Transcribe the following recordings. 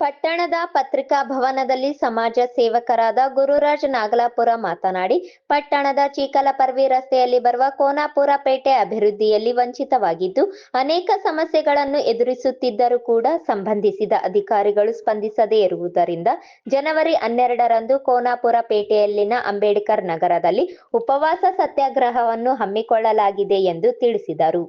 ಪಟ್ಟಣದ ಪತ್ರಿಕಾ ಭವನದಲ್ಲಿ ಸಮಾಜ ಸೇವಕರಾದ ಗುರುರಾಜ್ ನಾಗಲಾಪುರ ಮಾತನಾಡಿ, ಪಟ್ಟಣದ ಚೀಕಲಪರ್ವಿ ರಸ್ತೆಯಲ್ಲಿ ಬರುವ ಕೋನಾಪುರ ಪೇಟೆ ಅಭಿವೃದ್ಧಿಯಲ್ಲಿ ವಂಚಿತವಾಗಿದ್ದು, ಅನೇಕ ಸಮಸ್ಯೆಗಳನ್ನು ಎದುರಿಸುತ್ತಿದ್ದರೂ ಕೂಡ ಸಂಬಂಧಿಸಿದ ಅಧಿಕಾರಿಗಳು ಸ್ಪಂದಿಸದೇ ಇರುವುದರಿಂದ ಜನವರಿ ಹನ್ನೆರಡರಂದು ಕೋನಾಪುರ ಪೇಟೆಯಲ್ಲಿನ ಅಂಬೇಡ್ಕರ್ ನಗರದಲ್ಲಿ ಉಪವಾಸ ಸತ್ಯಾಗ್ರಹವನ್ನು ಹಮ್ಮಿಕೊಳ್ಳಲಾಗಿದೆ ಎಂದು ತಿಳಿಸಿದರು.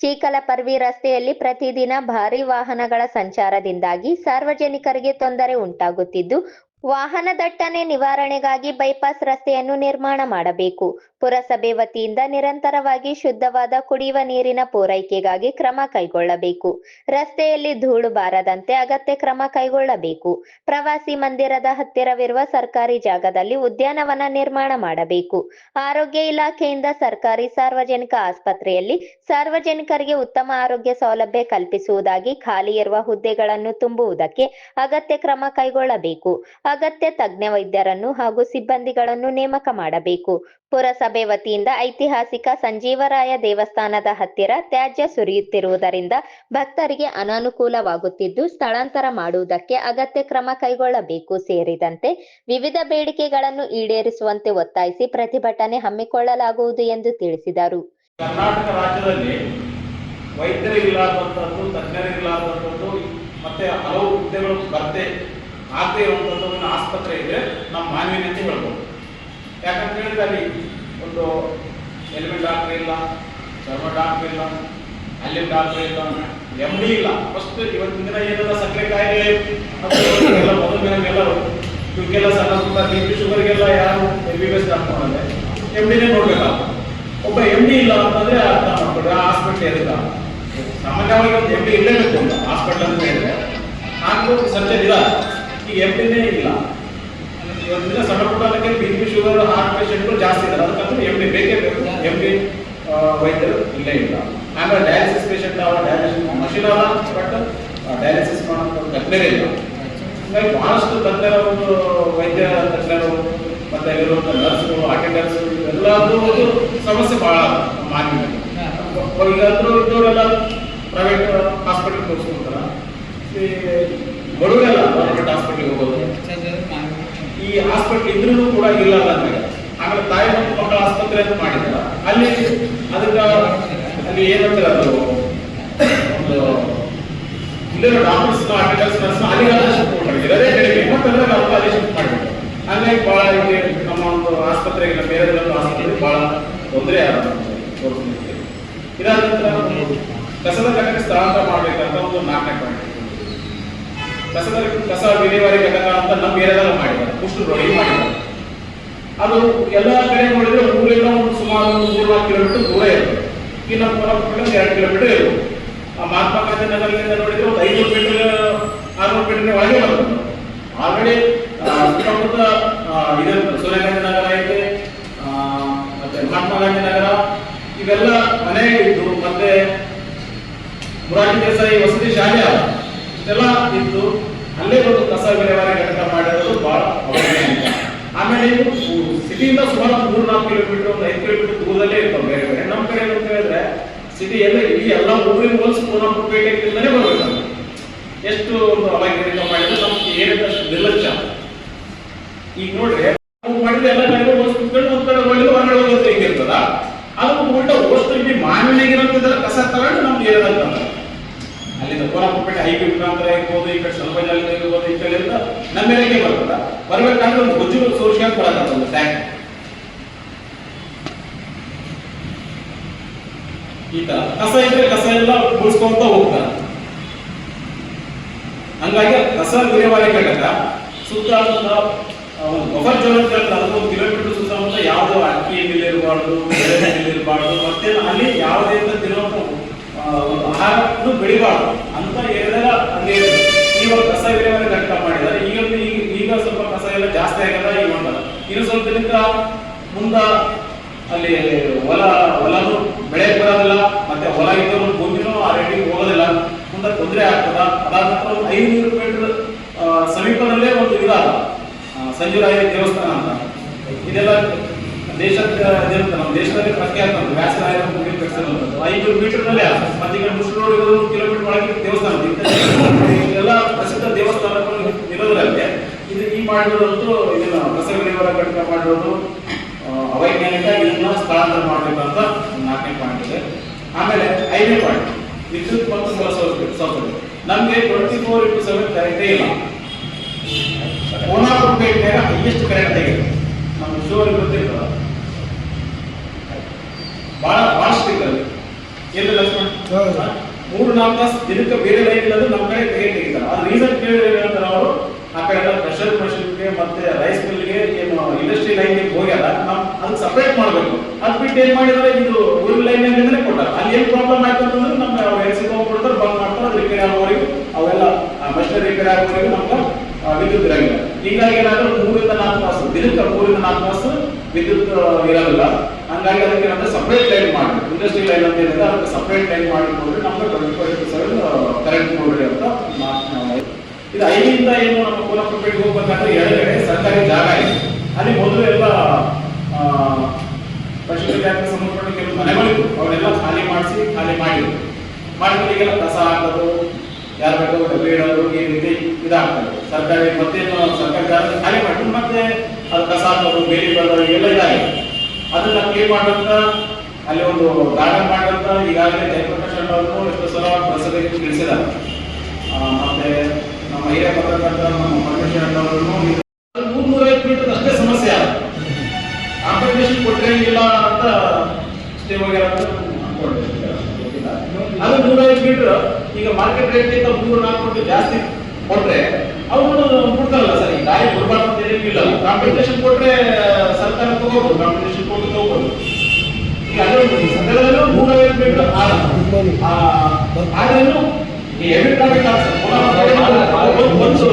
ಚೀಕಲಪರ್ವಿ ರಸ್ತೆಯಲ್ಲಿ ಪ್ರತಿದಿನ ಭಾರಿ ವಾಹನಗಳ ಸಂಚಾರದಿಂದಾಗಿ ಸಾರ್ವಜನಿಕರಿಗೆ ತೊಂದರೆ ಉಂಟಾಗುತ್ತಿದ್ದು ವಾಹನ ದಟ್ಟಣೆ ನಿವಾರಣೆಗಾಗಿ ಬೈಪಾಸ್ ರಸ್ತೆಯನ್ನು ನಿರ್ಮಾಣ ಮಾಡಬೇಕು. ಪುರಸಭೆ ವತಿಯಿಂದ ನಿರಂತರವಾಗಿ ಶುದ್ಧವಾದ ಕುಡಿಯುವ ನೀರಿನ ಪೂರೈಕೆಗಾಗಿ ಕ್ರಮ ಕೈಗೊಳ್ಳಬೇಕು. ರಸ್ತೆಯಲ್ಲಿ ಧೂಳು ಬಾರದಂತೆ ಅಗತ್ಯ ಕ್ರಮ ಕೈಗೊಳ್ಳಬೇಕು. ಪ್ರವಾಸಿ ಮಂದಿರದ ಹತ್ತಿರವಿರುವ ಸರ್ಕಾರಿ ಜಾಗದಲ್ಲಿ ಉದ್ಯಾನವನ ನಿರ್ಮಾಣ ಮಾಡಬೇಕು. ಆರೋಗ್ಯ ಇಲಾಖೆಯಿಂದ ಸರ್ಕಾರಿ ಸಾರ್ವಜನಿಕ ಆಸ್ಪತ್ರೆಯಲ್ಲಿ ಸಾರ್ವಜನಿಕರಿಗೆ ಉತ್ತಮ ಆರೋಗ್ಯ ಸೌಲಭ್ಯ ಕಲ್ಪಿಸುವುದಾಗಿ ಖಾಲಿ ಇರುವ ಹುದ್ದೆಗಳನ್ನು ತುಂಬುವುದಕ್ಕೆ ಅಗತ್ಯ ಕ್ರಮ ಕೈಗೊಳ್ಳಬೇಕು. ಅಗತ್ಯ ತಜ್ಞ ವೈದ್ಯರನ್ನು ಹಾಗೂ ಸಿಬ್ಬಂದಿಗಳನ್ನು ನೇಮಕ ಮಾಡಬೇಕು. ಪುರಸಭೆ ವತಿಯಿಂದ ಐತಿಹಾಸಿಕ ಸಂಜೀವರಾಯ ದೇವಸ್ಥಾನದ ಹತ್ತಿರ ತ್ಯಾಜ್ಯ ಸುರಿಯುತ್ತಿರುವುದರಿಂದ ಭಕ್ತರಿಗೆ ಅನಾನುಕೂಲವಾಗುತ್ತಿದ್ದು, ಸ್ಥಳಾಂತರ ಮಾಡುವುದಕ್ಕೆ ಅಗತ್ಯ ಕ್ರಮ ಕೈಗೊಳ್ಳಬೇಕು ಸೇರಿದಂತೆ ವಿವಿಧ ಬೇಡಿಕೆಗಳನ್ನು ಈಡೇರಿಸುವಂತೆ ಒತ್ತಾಯಿಸಿ ಪ್ರತಿಭಟನೆ ಹಮ್ಮಿಕೊಳ್ಳಲಾಗುವುದು ಎಂದು ತಿಳಿಸಿದರು. ಕರ್ನಾಟಕ ರಾಜ್ಯದಲ್ಲಿ ತಜ್ಞರಿಗಿಲ್ಲಾರ್ದಂಥದ್ದು ಮತ್ತೆ ಹಲವು ಹುದ್ದೆಗಳು ಆಗದೆ ಇರುವಂಥದ್ದು ಒಂದು ಆಸ್ಪತ್ರೆ ಇದ್ರೆ ನಮ್ಮ ಮಾನವೀಯತೆ ಹೇಳ್ಬೋದು. ಯಾಕಂತ ಹೇಳಿದ್ರೆ ಅಲ್ಲಿ ಒಂದು ಎಲಿಮೆಂಟ್ ಡಾಕ್ಟರ್ ಇಲ್ಲ, ಚರ್ಮ ಡಾಕ್ಟರ್ ಇಲ್ಲ ಅಲ್ಲಿ ಡಾಕ್ಟರ್ ಇಲ್ಲ ಎಂ ಡಿ ಇಲ್ಲ. ಫಸ್ಟ್ ಇವತ್ತಿನ ದಿನ ಏನೆಲ್ಲ ಸಕ್ಕರೆ ಕಾಯಿಲೆ ಎಲ್ಲ ಎಲ್ಲ ಮಧುಮೇಹಕ್ಕೆಲ್ಲ ಇವಕ್ಕೆಲ್ಲ ಸಣ್ಣ ಸುತ್ತ ಬಿ ಪಿ ಶುಗರ್ಗೆಲ್ಲ ಯಾರು M B B S doctor ಅಂದ್ರೆ ಎಂ ಡಿನೇ ನೋಡ್ಬೇಕಾಗ್ತದೆ ಒಬ್ಬ ಎಂ ಡಿ ಇಲ್ಲ ಅಂತಂದ್ರೆ ಅರ್ಥ ಮಾಡ್ಕೊಡ್ರಿ ಆ ಹಾಸ್ಪಿಟ್ಲ್ ಏನಿಲ್ಲ ಸಾಮಾನ್ಯವಾಗಿ ಒಂದು ಎಂ ಡಿ ಇರಲೇಬೇಕು ಅಂತ ಹಾಸ್ಪಿಟ್ಲ್ ಅಂತ ಹೇಳಿದ್ರೆ. ನಾಲ್ಕು ಸರ್ಜನ್ ಇಲ್ಲ ಈ ಎಂ ಡಿನೇ ಇಲ್ಲ. ಇವತ್ತಿನ ಸಣ್ಣ ಪುಟ್ಟಕ್ಕೆ ಬಿ ಪಿ ಶುಗರ್ ಹಾರ್ಟ್ ಪೇಷಂಟ್ಗಳು ಜಾಸ್ತಿ ಇದ್ದಾರೆ. ಅದಕ್ಕಂದ್ರೆ ಎಂ ಡಿ ಬೇಕೇ ಬೇಕು. ಎಂ ಡಿ ವೈದ್ಯರು ಇಲ್ಲೇ ಇಲ್ಲ. ಆಮೇಲೆ ಡಯಾಲಿಸಿಸ್ ಪೇಷಂಟ್ ಅವ ಡಯಾಲಿಸಿಸ್ ಮಷಿನ್ ಅಲ್ಲ ಬಟ್ ಡಯಾಲಿಸಿಸ್ ಮಾಡೋದು ತಜ್ಞರೇ ಇಲ್ಲ. ಹೀಗಾಗಿ ಬಹಳಷ್ಟು ತಜ್ಞರ ಒಂದು ವೈದ್ಯ ತಜ್ಞರು, ಮತ್ತೆ ಇರುವಂತ ನರ್ಸ್ಗಳು ಅಟೆಂಡರ್ಸ್ ಎಲ್ಲಾದ್ರೂ ಒಂದು ಸಮಸ್ಯೆ ಬಹಳ ಮಾನ್ಯ ಈಗಾದ್ರೂ ಇದ್ದವರೆಲ್ಲ ಪ್ರೈವೇಟ್ ಹಾಸ್ಪಿಟಲ್ ತೋರಿಸ್ಕೊಂತಾರ ಬಡವರೆಲ್ಲ ಈ ಹಾಸ್ಪಿಟಲ್ ಇದ್ರೂ ಕೂಡ ಇಲ್ಲ ಅಂದ್ರೆ ಆಮೇಲೆ ತಾಯಿ ಮತ್ತು ಮಕ್ಕಳ ಆಸ್ಪತ್ರೆ ಅಂತ ಮಾಡಿದ್ರ ಅಲ್ಲಿ ಅದಕ್ಕೆ ಅಲ್ಲಿ ಏನಂತಾರೆ ಅದು? ಇಲ್ಲಿರೋ ಡಾಕ್ಟರ್ಸ್ ಆರ್ಟಿಕಲ್ಸ್ ನರ್ಸ್ ಅಲ್ಲಿ ಶಿಫ್ಟ್ ಮಾಡ್ತಾರೆ ಅದೇ ಕಡಿಮೆ. ಅಲ್ಲಿ ಶಿಫ್ಟ್ ಮಾಡ್ಬಿಟ್ಟು ಒಂದು ಆಸ್ಪತ್ರೆಗೆ ಬೇರೆ ಒಂದು ಆಸ್ಪತ್ರೆಗೆ ಬಹಳ ತೊಂದರೆ ತೋರಿಸ್ಲಿಕ್ಕೆ ಇದಾದ ನಂತರ ಕಸದ ಕಟ್ಟಿಗೆ ಸ್ಥಳಾಂತರ ಕಸದ ಕಸ ವಿಲೇವಾರಿ ಘಟಕ ಅಂತ ನಮ್ಮ ಏರಿಯಾದಲ್ಲಿ ಮಾಡಿದ್ದಾರೆ. ಕುಷ್ಟು ರೋಡಿ ಮಾಡಿದ್ದಾರೆ. ಅದು ಎಲ್ಲ ಕಡೆ ನೋಡಿದ್ರೆ ಊರಿಂದ ಒಂದು ಸುಮಾರು ಒಂದು ಮೂರ್ನಾಲ್ಕು ಕಿಲೋಮೀಟರ್ ದೂರ ಇರುತ್ತೆ. ಈ ನಮ್ಮ ಎರಡು ಕಿಲೋಮೀಟರ್ ಇರುತ್ತೆ. ಆ ಮಹಾತ್ಮ ಗಾಂಧಿ ನಗರದಿಂದ ನೋಡಿದ್ರೆ ಒಂದು ಐನೂರು ಮೀಟರ್, ಆರ್ನೂರು ಮೀಟರ್ ಒಳಗೆ ಬರುತ್ತೆ. ಆಲ್ರೆಡಿ ಸುತ್ತಮುತ್ತ ಇದೆ ಸೋನಿಯಾ ಗಾಂಧಿ ನಗರ ಐತೆ ಮತ್ತೆ ಮಹಾತ್ಮ ಗಾಂಧಿ ನಗರ. ಇವೆಲ್ಲ ಮನೆ ಇದ್ದು ಮತ್ತೆ ಮುರಾಜಿ ದೇಸಾಯಿ ವಸತಿ ಶಾಲೆ ಇಷ್ಟೆಲ್ಲ ಇದ್ದು ಅಲ್ಲೇ ಒಂದು ಕಸ ವಿಲೇವಾರಿ ಘಟಕ ಮಾಡಿರೋದು ಬಹಳ ಆಮೇಲೆ ಸಿಟಿಯಿಂದ ಸುಮಾರು ಮೂರು ನಾಲ್ಕು ಕಿಲೋಮೀಟರ್, ಒಂದು ಐದು ಕಿಲೋಮೀಟರ್ ದೂರದಲ್ಲೇ ಇರ್ತಾವೆ ಬೇರೆ ಬೇರೆ. ನಮ್ಮ ಕಡೆ ಅಂತ ಹೇಳಿದ್ರೆ, ಸಿಟಿ ಎಲ್ಲ ಇಡೀ ಎಲ್ಲ ಊರಿನ ಹೋಲ್ಸ್ ಪೇಟೆ ಪೇಟೆಯಿಂದಲೇ ಬರ್ಬೇಕು. ಎಷ್ಟು ಒಂದು ಅಲಂಕರಿತ ಮಾಡಿದ್ರೆ, ನಮ್ಗೆ ಏನಿದೆ ನಿರ್ಲಕ್ಷ ಈಗ ನೋಡ್ರಿ ಮಾಡಿದ್ರೆ ಎಲ್ಲ ಕಡೆ ಹೋಲ್ಸ್ ಕುತ್ಕೊಂಡು ಒಂದ್ ಕಡೆ ಹೋಗಿಲ್ಲ ಹೊರಗಡೆ ಹೋಗೋದು ಹೆಂಗಿರ್ತದ? ಅದು ಉಲ್ಟ ಇಲ್ಲಿ ಮಾನವನಿಗಿರೋದ್ರ ಕಸ ತಗೊಂಡು ನಮ್ಗೆ ಅಲ್ಲಿಂದ ಹೈವೇ ಮುಖಾಂತರ ಇರ್ಬೋದು ಈ ಕಡೆ ಜನ ಇರ್ಬೋದು ಈ ಕಡೆ ನಮ್ಮ ಮೇಲೆಗೆ ಬರ್ತದ ಬರ್ಬೇಕಂದ್ರೆ ಒಂದು ಗುಜ್ಜು ಸೋರ್ಸ್ಕೊಂಡು ಕೊಡತ್ತ ಒಂದು ಟ್ಯಾಂಕ್ ಈ ತರ ಕಸ ಇದ್ರೆ ಕಸ ಎಲ್ಲ ಉಳಿಸ್ಕೊಂತ ಹೋಗ್ತಾರೆ. ಹಂಗಾಗಿ ಕಸ ವಿಲೇವಾರಿ ಘಟಕ ಸುತ್ತಮುತ್ತ ಒಂದು ಬಫರ್ ಜೋನ್ ಅಂತ ಹೇಳ್ತಾರೆ ಅದೊಂದು ಕಿಲೋಮೀಟರ್ ಸುತ್ತಮುತ್ತ ಯಾವುದೋ ಅಕ್ಕಿ ಮಿಲ್ ಇರಬಾರ್ದು ಇರಬಾರ್ದು ಮತ್ತೆ ಅಲ್ಲಿ ಯಾವುದೇ ಒಂದು ಆಹಾರವನ್ನು ಬೆಳಿಬಾರ್ದು. ಅಂತ ಇವಾಗ ಕಸ ವಿಲೇವಾರಿ ಘಟಕ ಮಾಡಿದ್ದಾರೆ. ಈಗ ಈಗ ಸ್ವಲ್ಪ ಕಸ ಎಲ್ಲ ಜಾಸ್ತಿ ಆಗಲ್ಲ, ಈಗ ಮಾಡಲ್ಲ ಇನ್ನು ಸ್ವಲ್ಪ ದಿನಕ್ಕ ಮುಂದ ಅಲ್ಲಿ ಹೊಲ ಹೊಲನು ಬೆಳೆ ಬರೋದಿಲ್ಲ, ಮತ್ತೆ ಹೊಲ ಇದ್ದವರು ಭೂಮಿನೂ ಆ ರೇಟಿಗೆ ಹೋಗೋದಿಲ್ಲ. ಮುಂದೆ ತೊಂದರೆ ಆಗ್ತದ. ಅದಾದ ನಂತರ ಒಂದು ಐನೂರು ಮೀಟರ್ ಸಮೀಪದಲ್ಲೇ ಒಂದು ಇದಾದ. ಸಂಜುರಾಯ ದೇವಸ್ಥಾನ ಅಂತ. ಇದೆಲ್ಲ ದೇಶದ ನಮ್ಮ ದೇಶದಲ್ಲಿ ಪ್ರಖ್ಯಾತ ವ್ಯಾಸರಾಯ ಐನೂರು ಮೀಟರ್ನಲ್ಲೇ ಮತ್ತೆ ಈಗ ಮುಸ್ಲಿಂ ರೋಡ್ ಕಿಲೋಮೀಟರ್ ಒಳಗೆ ದೇವಸ್ಥಾನ ಇದೆ. ಇದೆಲ್ಲ ಪ್ರಸಿದ್ಧ ದೇವಸ್ಥಾನಗಳು ಮಾಡಿರೋದಂತೂ ಇದನ್ನ ಕಸ ಕಡಿಮೆ ಮಾಡಿರೋದು ಅವೈಜ್ಞಾನಿಕ ಇದನ್ನ ಸ್ಥಳಾಂತರ ಮಾಡಬೇಕಂತ ನಾಲ್ಕನೇ ಪಾಯಿಂಟ್ ಇದೆ. ಆಮೇಲೆ ಐದನೇ ಪಾಯಿಂಟ್ ವಿದ್ಯುತ್ ಮತ್ತು ಸೌಲಭ್ಯ ಸೌಕರ್ಯ ನಮಗೆ ಟ್ವೆಂಟಿ ಫೋರ್ ಇಂಟು ಸೆವೆನ್ ಕರೆಂಟೇ ಇಲ್ಲ. ಕೋನಾಪುರ ಪೇಟೆಯಾಗ ಹೈಯೆಸ್ಟ್ ಕರೆಂಟ್ ಆಗಿದೆ ನಮ್ಮ ಶೋರ್ ಗೊತ್ತಿಲ್ಲ ಬಹಳ ಫಾಸ್ಟ್ ಅದು. ಏನು ಲಕ್ಷ್ಮಣ್? ಮೂರು ನಾಲ್ಕು ತಾಸು ದಿನಕ್ಕೆ ಬೇರೆ ಲೈನ್ ಇಲ್ಲದ್ರೆ ನಮ್ಮ ಕಡೆ ಕೈ ತೆಗಿತಾರೆ. ಆ ರೀಸನ್ ಕೇಳಿದ್ರೆ ಹೇಳ್ತಾರೆ ಅವರು? ಆ ಕಡೆ ಪ್ರೆಷರ್ ಮತ್ತೆ ರೈಸ್ ಮಿಲ್ಗೆ ಏನು ಇಂಡಸ್ಟ್ರಿ ಲೈನ್ಗೆ ಹೋಗ್ಯಾರ ನಾವು ಅದನ್ನ ಸಪ್ರೇಟ್ ಮಾಡಬೇಕು. ಅದ್ ಬಿಟ್ಟು ಏನು ಮಾಡಿದ್ರೆ, ಇದು ಊರಿನ ಲೈನ್ ಅಂದ್ರೆ ಕೊಟ್ಟಾರ. ಅಲ್ಲಿ ಏನು ಪ್ರಾಬ್ಲಮ್ ಆಯ್ತು ಅಂತಂದ್ರೆ ಅವ್ರು ಎಲ್ಸಿ ಹೋಗ್ಬಿಡ್ತಾರೆ ಬಂದ್ ಮಾಡ್ತಾರೆ, ಅದು ರಿಪೇರಿ ಆಗೋವರೆಗೂ, ಅವೆಲ್ಲ ಮಷಿನ್ ರಿಪೇರಿ ಆಗೋವರೆಗೂ ನಮ್ಗೆ ವಿದ್ಯುತ್ ಇರಂಗಿಲ್ಲ. ಹೀಗಾಗಿ ಏನಾದ್ರೂ ಮೂರಿಂದ ನಾಲ್ಕು ತಾಸು ದಿನಕ್ಕೆ ಮೂರಿಂದ ನಾಲ್ಕು ತಾಸು ವಿದ್ಯುತ್ ಇರಲ್ಲ. ಹಂಗಾಗಿ ಅದಕ್ಕೆ ನಮ್ಗೆ ಸಪ್ರೇಟ್ ಲೈನ್ ಮಾಡಬೇಕು. ಇಂಡಸ್ಟ್ರಿ ಲೈನ್ ಅಂತ ಏನಿದೆ ಅದಕ್ಕೆ ಸಪ್ರೇಟ್ ಲೈನ್ ಮಾಡಿಕೊಂಡ್ರೆ ನಮ್ಗೆ ಟ್ವೆಂಟಿ ಫೋರ್ ಸೆವೆನ್ ಕರೆಂಟ್ ಇದು ಐದರಿಂದ ಏನು ನಮ್ಮ ಕೋಲಪೇಟೆಗೆ ಹೋಗ್ಬೇಕಂದ್ರೆ ಎಡಗಡೆ ಸರ್ಕಾರಿ ಜಾಗ ಇದೆ. ಅಲ್ಲಿ ಮೊದಲು ಎಲ್ಲ ಪಶ್ಚಿಮ ಇಲಾಖೆ ಸಂಬಂಧಪಟ್ಟ ಕೆಲವು ಮನೆಗಳಿದ್ರು ಅವರೆಲ್ಲ ಖಾಲಿ ಮಾಡಿಸಿ, ಖಾಲಿ ಮಾಡಿದ್ರು. ಈಗೆಲ್ಲ ಕಸ ಹಾಕೋದು, ಯಾರು ಬೇಕಾದ್ರು ಡಬ್ಬಿ ಇಡೋದು ಈ ರೀತಿ ಇದಾಗ್ತದೆ ಸರ್ಕಾರಿ ಮತ್ತೇನು ಸರ್ಕಾರಿ ಜಾಗ ಖಾಲಿ ಮಾಡಿದ್ರು. ಮತ್ತೆ ಅದು ಕಸ ಹಾಕೋದು, ಬೇಲಿ ಬರೋದು, ಇವೆಲ್ಲ ಇದಾಗಿದೆ. ಅದನ್ನ ಕ್ಲೀನ್ ಮಾಡಂತ ಅಲ್ಲಿ ಒಂದು ಗಾರ್ಡನ್ ಮಾಡಂತ ಈಗಾಗಲೇ ಜಯಪ್ರಕಾಶ್ ಅವರು ಎಷ್ಟು ಸಲ ಪ್ರಸಭೆಗೆ ತಿಳಿಸಿದ್ದಾರೆ. ಮತ್ತೆ ಹಿರಿಯ ಪತ್ರಕರ್ತ ನಮ್ಮ ಪರಮೇಶ್ವರ ಅವರನ್ನು ಮೂರ್ ನೂರೈವತ್ತು ಮೀಟರ್ ಅಷ್ಟೇ ಸಮಸ್ಯೆ ಆದ ಕಾಂಪನ್ಸೇಷನ್ ಕೊಟ್ಟರೆ ಇಲ್ಲ ಅಂತ ಸ್ಟೇ ಹೋಗ್ಯಾರ. ಅದು ನೂರೈವತ್ತು ಈಗ ಮಾರ್ಕೆಟ್ ರೇಟ್ಗಿಂತ ಮೂರು ನಾಲ್ಕು ಜಾಸ್ತಿ ಕೊಟ್ರೆ ಅವರು ಬಿಡ್ತಾರಲ್ಲ ಸರ್ ಈ ಗಾಡಿ ಕೊಡಬಾರ್ದು ಅಂತ ಸರ್ಕಾರ ತಗೋಬಹುದು ಕಾಂಪನ್ಸೇಷನ್ ಕೊಟ್ಟು ತಗೋಬಹುದು ಈಗ ಅದೇ ಸಂದರ್ಭದಲ್ಲೂ ನೂರೈವತ್ತು ಮೀಟರ್ ಆದ ಆ, ಆದ್ರೇನು ಈ ಹೆವಿ ಟ್ರಾಫಿಕ್ ಆಗ್ತದೆ ಒಂದು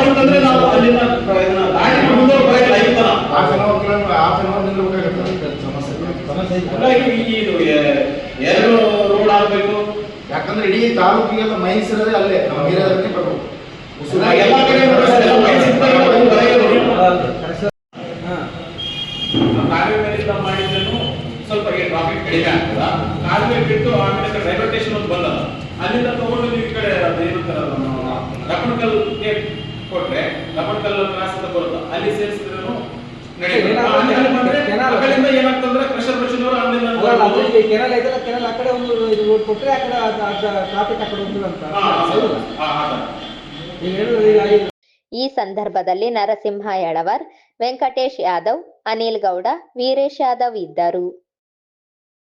ಬಂತಂದ್ರೆ ನಾವು ಅಲ್ಲಿಂದ ದಾಟಿ ಮುಂದೆ ಬರಲ್ಲ ಐತನ half an hour kilometre half an hour ನಿಲ್ಲಬೇಕಾಗುತ್ತೆ ಸಮಸ್ಯೆ. ಹಾಗಾಗಿ ಇದು ಎರಡು ರೋಡ್ ಆಗಬೇಕು. ಯಾಕಂದ್ರೆ ಇಡೀ ತಾಲೂಕಿಗೆಲ್ಲ ಮೈನ್ಸ್ ಅಲ್ಲೇ ನಮ್ಮ ಏರಿಯಾದಕ್ಕೆ ಬರಬೇಕು. ಎಲ್ಲ ಕಡೆ ನೋಡಿದ್ರೆ ಮೈಸೂರಿನ ಒಂದು ಹೊರಗೆ ನೋಡಿ. ಕಾಲುವೆ ಮಾಡಿದ್ರು ಸ್ವಲ್ಪ ಟ್ರಾಫಿಕ್ ಕಡಿಮೆ ಆಗ್ತದ. ಕಾಲುವೆ ಬಿಟ್ಟು ಆಮೇಲೆ ರೈಲ್ವೆ ಸ್ಟೇಷನ್ ಒಂದು ಬಂದದ. ಅಲ್ಲಿಂದ ತಗೊಂಡು ನೀವು ಈ ಕಡೆ ಅದೇನಂತಾರಲ್ಲ ನಮ್ಮ ರಪಣಕಲ್ಗೆ ಕೊಟ್ರೆ ರಪಣಕಲ್ ಕ್ರಾಸ್ ಅಂತ ಬರುತ್ತೆ. ಅಲ್ಲಿ ಸೇರಿಸಿದ್ರು ನಡೆಯುತ್ತೆ ಕೆನಾಲ್ ಅಲ್ಲಿ ಅಲ್ಲಿ ಬಂದ್ರೆ ಕೆನಾಲ್ ಆ ಕಡೆಯಿಂದ ಏನಾಗ್ತಂದ್ರೆ ಕ್ರಷರ್ ಮಷಿನ್ ಅಲ್ಲಿಂದ ಅಲ್ಲ, ಅಲ್ಲ, ಅದು ಇಲ್ಲಿ ಕೆನಲ್ ಐತಲ್ಲ ಕೆನಲ್ ಆ ಕಡೆ ಒಂದು ಇದು ರೋಡ್ ಕೊಟ್ರೆ ಆ ಕಡೆ ಟ್ರಾಫಿಕ್ ಆ ಕಡೆ ಒಂದು ಅಂತ. ಹಾ, ಹಾ, ಹೌದಲ್ಲ? ಹಾ, ಹಾ, ಹಾ. ಈಗ ಹೇಳಿದ್ರೆ ಈ ಸಂದರ್ಭದಲ್ಲಿ ನರಸಿಂಹ ಯಳವರ್ ವೆಂಕಟೇಶ್ ಯಾದವ್ ಅನಿಲ್ ಗೌಡ ವೀರೇಶ್ ಯಾದವ್ ಇದ್ದರು.